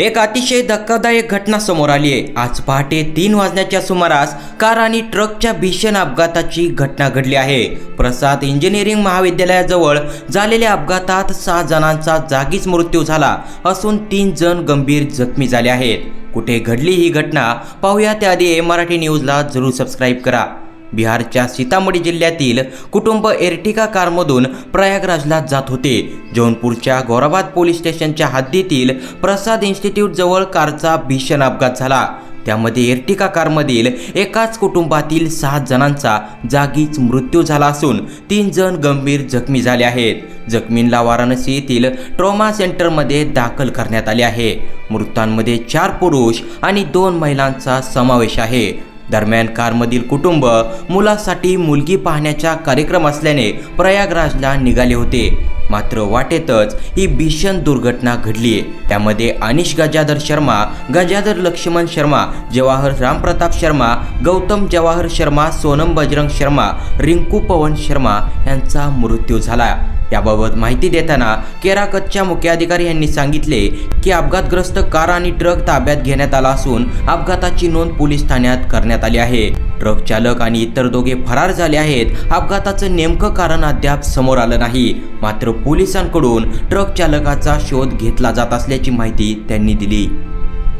एक अतिशय धक्कादायक घटना समोर आली आहे. आज पहाटे तीन वाजण्याच्या सुमारास कार आणि ट्रकच्या भीषण अपघाताची घटना घडली आहे. प्रसाद इंजिनिअरिंग महाविद्यालयाजवळ झालेल्या अपघातात सहा जणांचा जागीच मृत्यू झाला असून तीन जण गंभीर जखमी झाले आहेत. कुठे घडली ही घटना पाहूया त्याआधी ए मराठी न्यूजला जरूर सबस्क्राईब करा. बिहारच्या सीतामढी जिल्ह्यातील कुटुंब एर्टिका कारमधून प्रयागराजला जात होते. जौनपूरच्या गौराबाद पोलीस स्टेशनच्या हद्दीतील प्रसाद इन्स्टिट्यूट जवळ कारचा भीषण अपघात झाला. त्यामध्ये एर्टिका कारमधील एकाच कुटुंबातील सहा जणांचा जागीच मृत्यू झाला असून तीन जण गंभीर जखमी झाले आहेत. जखमींना वाराणसी येथील ट्रॉमा सेंटरमध्ये दाखल करण्यात आले आहे. मृतांमध्ये चार पुरुष आणि दोन महिलांचा समावेश आहे. दरम्यान कारमधील कुटुंब मुलासाठी मुलगी पाहण्याचा कार्यक्रम असल्याने प्रयागराजला निघाले होते. मात्र वाटेतच ही भीषण दुर्घटना घडली. त्यामध्ये अनिश गजाधर शर्मा गजाधर लक्ष्मण शर्मा जवाहर रामप्रताप शर्मा गौतम जवाहर शर्मा सोनम बजरंग शर्मा रिंकू पवन शर्मा यांचा मृत्यू झाला. याबाबत माहिती देताना केराकतच्या मुख्याधिकारी यांनी सांगितले की अपघातग्रस्त कार आणि ट्रक ताब्यात घेण्यात आला असून अपघाताची नोंद पोलीस ठाण्यात करण्यात आली आहे. ट्रक चालक आणि इतर दोघे फरार झाले आहेत. अपघाताचं नेमकं कारण अद्याप समोर आलं नाही. मात्र पोलिसांकडून ट्रक चालकाचा शोध घेतला जात असल्याची माहिती त्यांनी दिली.